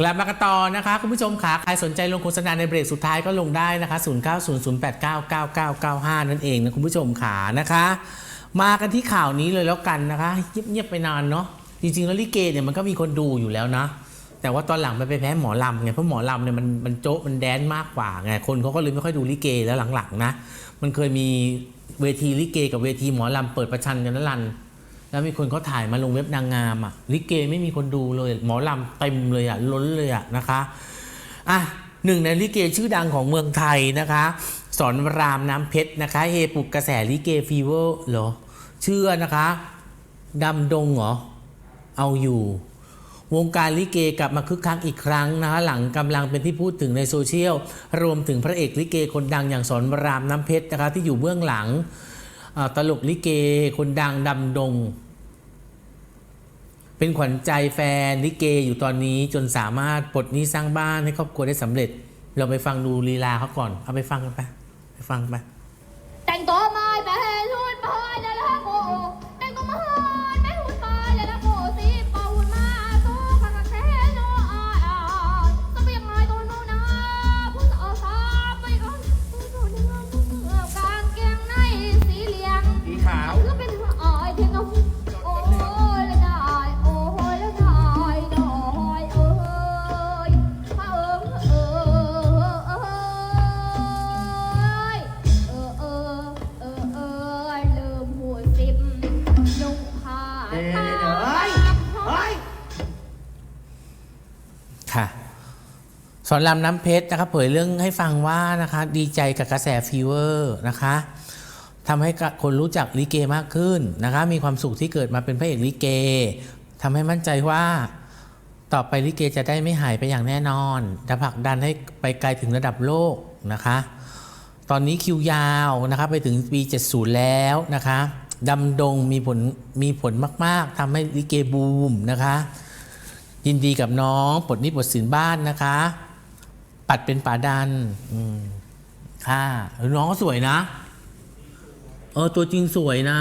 กลับมากันต่อนะคะ คุณผู้ชมขาใครสนใจลงโฆษณาในเบรกสุดท้ายก็ลงได้นะคะ 0900899995 นั่นเองนะคุณผู้ชมขานะคะ มากันที่ข่าวนี้เลยแล้วกันนะคะเงียบๆไปนานเนาะจริงๆแล้วลิเกเนี่ยมันก็มีคนดูอยู่แล้วนะ แต่ว่าตอนหลังมันไปแพ้หมอลำไงเพราะหมอลำเนี่ยมันมันโจ๊ะมันแดนมากกว่าไงคนเขาก็เลยไม่ค่อยดูลิเกแล้วหลังๆนะมันเคยมีเวทีลิเกกับเวทีหมอลำเปิดประชันกันนั่นลัน แล้วมีคนเขาถ่ายมาลงเว็บนางงามอะลิเกไม่มีคนดูเลย หมอลำเต็มเลยอะล้นเลยอะนะคะอะหนึ่งในลิเกชื่อดังของเมืองไทยนะคะ สอนรามน้ำเพชรนะคะเฮปุกกระแสลิเกฟีเวอร์เหรอเชื่อนะคะดำดงเหรอเอาอยู่ วงการลิเกกลับมาคึกคักอีกครั้งนะคะหลังกำลังเป็นที่พูดถึงในโซเชียล รวมถึงพระเอกลิเกคนดังอย่างสอนรามน้ำเพชรนะคะที่อยู่เบื้องหลัง ตลกลิเก คนดังดำดง เป็นขวัญใจแฟนลิเกอยู่ตอนนี้จนสามารถปลดหนี้สร้างบ้านให้ครอบครัวได้สำเร็จ เราไปฟังดูลีลาเขาก่อน เอาไปฟังกันไป ไปฟังไปาเดี๋ยวเดี๋ยวเฮ้ยเฮ้ยค่ะ สอนรามน้ำเพชรนะคะเผยเรื่องให้ฟังว่านะคะดีใจกับกระแสฟีเวอร์นะคะทำให้คนรู้จักลิเกมากขึ้นนะคะ มีความสุขที่เกิดมาเป็นพระเอกลิเกทำให้มั่นใจว่าต่อไปลิเกจะได้ไม่หายไปอย่างแน่นอนจะผลักดันให้ไปไกลถึงระดับโลกนะคะ ตอนนี้คิวยาวนะคะไปถึงปี 70 แล้วนะคะ ดำดงมีผลมีผลมาก ๆทำให้ลิเกบูมนะคะ ยินดีกับน้องปลดหนี้ปลดสินบ้านนะคะ ปัดเป็นป่าดันค่ะเออน้องก็สวยนะ เออตัวจริงสวยนะ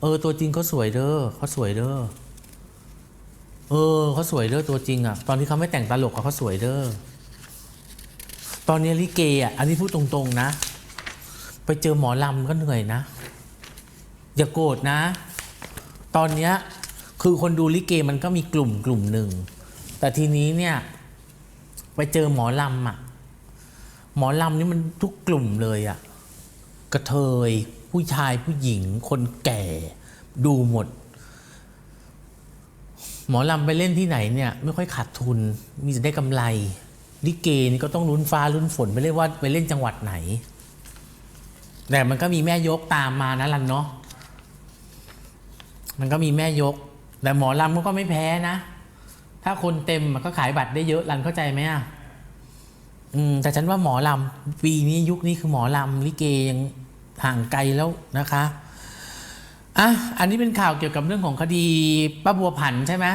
เออตัวจริงเขาสวยเด้อเขาสวยเด้อเออเขาสวยเด้อตัวจริงอะตอนที่เขาไม่แต่งตลกอะเขาสวยเด้อตอนนี้ลิเกอะอันนี้พูดตรงๆนะ ไปเจอหมอลำก็เหนื่อยนะ อย่าโกรธนะ ตอนเนี้ยคือคนดูลิเกมันก็มีกลุ่มกลุ่มหนึ่ง แต่ทีนี้เนี่ย ไปเจอหมอลำอะ หมอลำนี่มันทุกกลุ่มเลยอะ กระเทย ผู้ชายผู้หญิง คนแก่ดูหมด หมอลำไปเล่นที่ไหนเนี่ย ไม่ค่อยขาดทุน มีแต่ได้กำไร ลิเกนี่ก็ต้องลุ้นฟ้าลุ้นฝนไปเล่นว่าไปเล่นจังหวัดไหน แต่มันก็มีแม่ยกตามมานะลันเนาะมันก็มีแม่ยก แต่หมอลำเขาก็ไม่แพ้นะ ถ้าคนเต็มมันก็ขายบัตรได้เยอะรันเข้าใจไหมอะอืมแต่ฉันว่าหมอลำปีนี้ยุคนี้คือหมอลำลิเกยังห่างไกลแล้วนะคะอะอันนี้เป็นข่าวเกี่ยวกับเรื่องของคดีป้าบัวผันใช่ไหม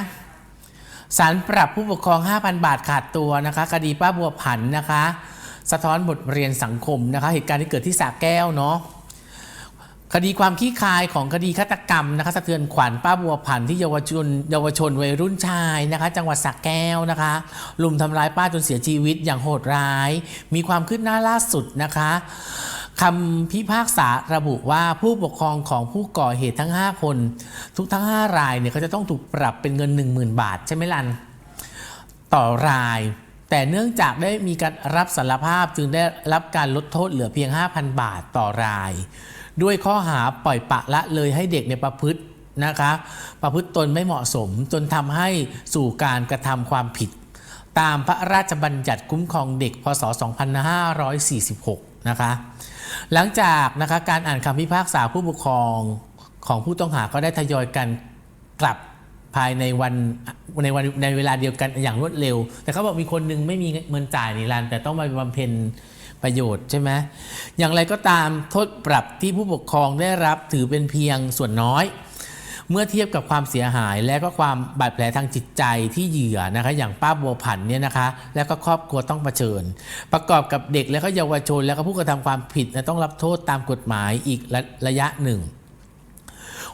ศาลปรับผู้ปกครอง 5,000 บาทขาดตัวนะคะ คดีป้าบัวผันนะคะ สะท้อนบทเรียนสังคมนะคะ เหตุการณ์ที่เกิดที่สระแก้วเนาะคดีความขี้คายของคดีฆาตกรรมนะคะสะเทือนขวัญป้าบัวผันที่เยาวชนเยาวชนวัยรุ่นชายนะคะ จังหวัดสระแก้วนะคะลุมทำร้ายป้าจนเสียชีวิตอย่างโหดร้าย มีความคืบหน้าล่าสุดนะคะคำพิพากษาระบุว่าผู้ปกครองของผู้ก่อเหตุทั้ง 5 คน ทุกทั้ง 5 รายเนี่ยเขาจะต้องถูกปรับเป็นเงิน 10,000 บาทใช่ไหมลัน ต่อราย แต่เนื่องจากได้มีการรับสารภาพจึงได้รับการลดโทษเหลือเพียง 5,000 บาทต่อราย ด้วยข้อหาปล่อยปะละเลยให้เด็กในประพฤตินะคะ ประพฤติตนไม่เหมาะสม จนทำให้สู่การกระทำความผิด ตามพระราชบัญญัติคุ้มครองเด็กพศ 2546 นะคะ หลังจากนะคะการอ่านคำพิพากษาผู้ปกครองของผู้ต้องหาก็ได้ทยอยกันกลับ ภายในวันในวันในเวลาเดียวกันอย่างรวดเร็ว แต่เขาบอกมีคนหนึงไม่มีเงินจ่ายนี่รันแต่ต้องมาบำเพ็ญประโยชน์ใช่ไหมอย่างไรก็ตามโทษปรับที่ผู้ปกครองได้รับถือเป็นเพียงส่วนน้อย เมื่อเทียบกับความเสียหายและก็ความบาดแผลทางจิตใจที่เหยื่อนะคะอย่างป้าบัวผันเนี่ยนะคะ และก็ครอบครัวต้องเผชิญ ประกอบกับเด็กและก็เยาวชน และก็ผู้กระทำความผิดนะต้องรับโทษตามกฎหมายอีกระระยะหนึ่ง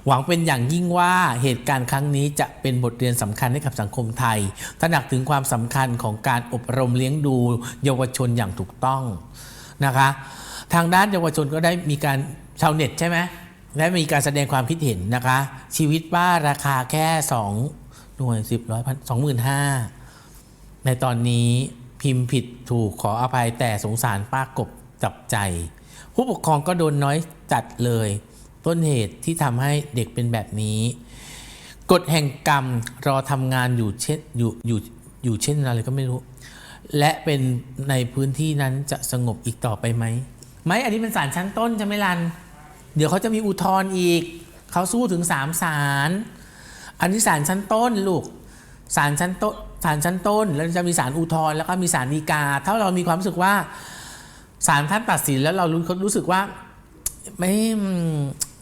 หวังเป็นอย่างยิ่งว่าเหตุการณ์ครั้งนี้จะเป็นบทเรียนสำคัญให้กับสังคมไทยตระหนักถึงความสำคัญของการอบรมเลี้ยงดูเยาวชนอย่างถูกต้องนะคะ ทางด้านเยาวชนก็ได้มีการชาวเน็ตใช่ไหมและมีการแสดงความคิดเห็นนะคะ ชีวิตป้าราคาแค่2หน่วย10ร้อยพันสองหมื่นห้าในตอนนี้พิมพ์ผิดถูกขออภัยแต่สงสารป้ากบจับใจ ผู้ปกครองก็โดนน้อยจัดเลย ต้นเหตุที่ทำให้เด็กเป็นแบบนี้กฎแห่งกรรมรอทำงานอยู่เช่นอยู่อยู่อยู่เช่นอะไรก็ไม่รู้ และเป็นในพื้นที่นั้นจะสงบอีกต่อไปไหมไหมอันนี้เป็นศาลชั้นต้นใช่ไหมลัน เดี๋ยวเขาจะมีอุทธรณ์อีก เขาสู้ถึงสามศาลอันนี้ศาลชั้นต้นลูกศาลชั้นต้นศาลชั้นต้น แล้วจะมีศาลอุทธรณ์แล้วก็มีศาลฎีกา ถ้าเรามีความรู้สึกว่าศาลท่านตัดสินแล้วเรารู้รู้สึกว่าไม่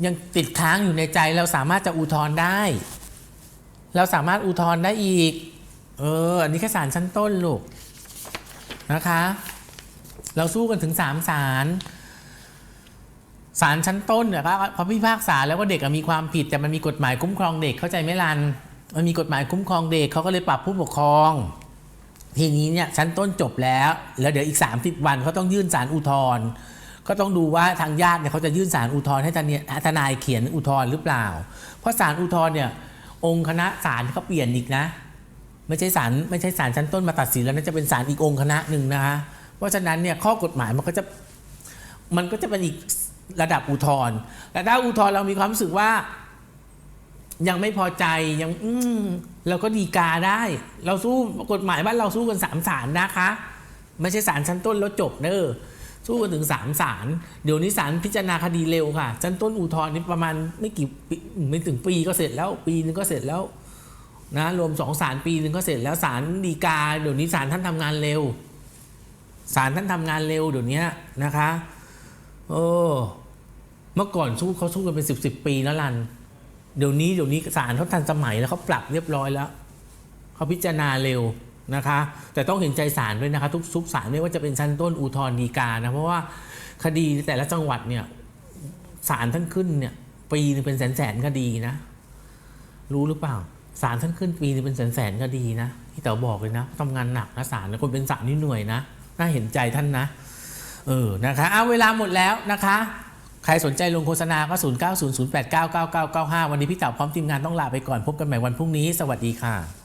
ยังติดค้างอยู่ในใจเราสามารถจะอุทธรณ์ได้ เราสามารถอุทธรณ์ได้อีก เออ อันนี้แค่ศาลชั้นต้นลูกนะคะ เราสู้กันถึงสามศาลศาลชั้นต้นเนี่ยก็พอพิพากษาแล้วว่าเด็กมีความผิด แต่มันมีกฎหมายคุ้มครองเด็กเข้าใจไหมลันมันมีกฎหมายคุ้มครองเด็กเขาก็เลยปรับผู้ปกครอง ทีนี้เนี่ยชั้นต้นจบแล้ว แล้วเดี๋ยวอีก 30 วันเขาต้องยื่นสารอุทธรณ์ ก็ต้องดูว่าทางญาติเนี่ยเขาจะยื่นสารอุทธรณ์ให้ทนายทนายเขียนอุทธรณ์หรือเปล่า เพราะสารอุทธรณ์เนี่ยองค์คณะศาลเขาเปลี่ยนอีกนะ ไม่ใช่ศาลไม่ใช่ศาลชั้นต้นมาตัดสินแล้วนะจะเป็นศาลอีกองค์คณะหนึ่งนะคะเพราะฉะนั้นเนี่ยข้อกฎหมายมันก็จะมันก็จะเป็นอีกระดับอุทธรณ์แต่ถ้าอุทธรณ์เรามีความรู้สึกว่า ยังไม่พอใจยังอืมเราก็ดีกาได้ เราสู้กฎหมายบ้าเราสู้กันสามศาลนะคะ ไม่ใช่ศาลชั้นต้นแล้วจบเนอะ สู้กันถึงสามศาลเดี๋ยวนี้ศาลพิจารณาคดีเร็วค่ะชั้นต้นอุทธรณ์นี่ประมาณไม่กี่ไม่ถึงปีก็เสร็จแล้วปีนึงก็เสร็จแล้วนะรวมสองศาลปีนึงก็เสร็จแล้วศาลฎีกาเดี๋ยวนี้ศาลท่านทำงานเร็วศาลท่านทำงานเร็วเดี๋ยวนี้นะคะโอ้เมื่อก่อนสู้เขาสู้กันเป็นสิบสิบปีแล้วลันเดี๋ยวนี้เดี๋ยวนี้ศาลเขาทันสมัยแล้วเขาปรับเรียบร้อยแล้วเขาพิจารณาเร็ว นะคะ แต่ต้องเห็นใจศาลด้วยนะคะ ทุกทุกศาลไม่ว่าจะเป็นชั้นต้นอุทธรณ์ฎีกานะเพราะว่าคดีแต่ละจังหวัดเนี่ยศาลท่านขึ้นเนี่ยปีนึงเป็นแสนแสนคดีนะ รู้หรือเปล่าศาลท่านขึ้นปีนึงเป็นแสนแสนคดีนะที่เต๋อบอกเลยนะทำงานหนักนะศาลนะคนเป็นศาลนี่เหนื่อยนะน่าเห็นใจท่านนะเออนะคะเอาเวลาหมดแล้วนะคะใครสนใจลงโฆษณาก็ 0 9 0 0 8 9 9 9 9 5 วันนี้พี่เต๋าพร้อมทีมงานต้องลาไปก่อนพบกันใหม่วันพรุ่งนี้ สวัสดีค่ะ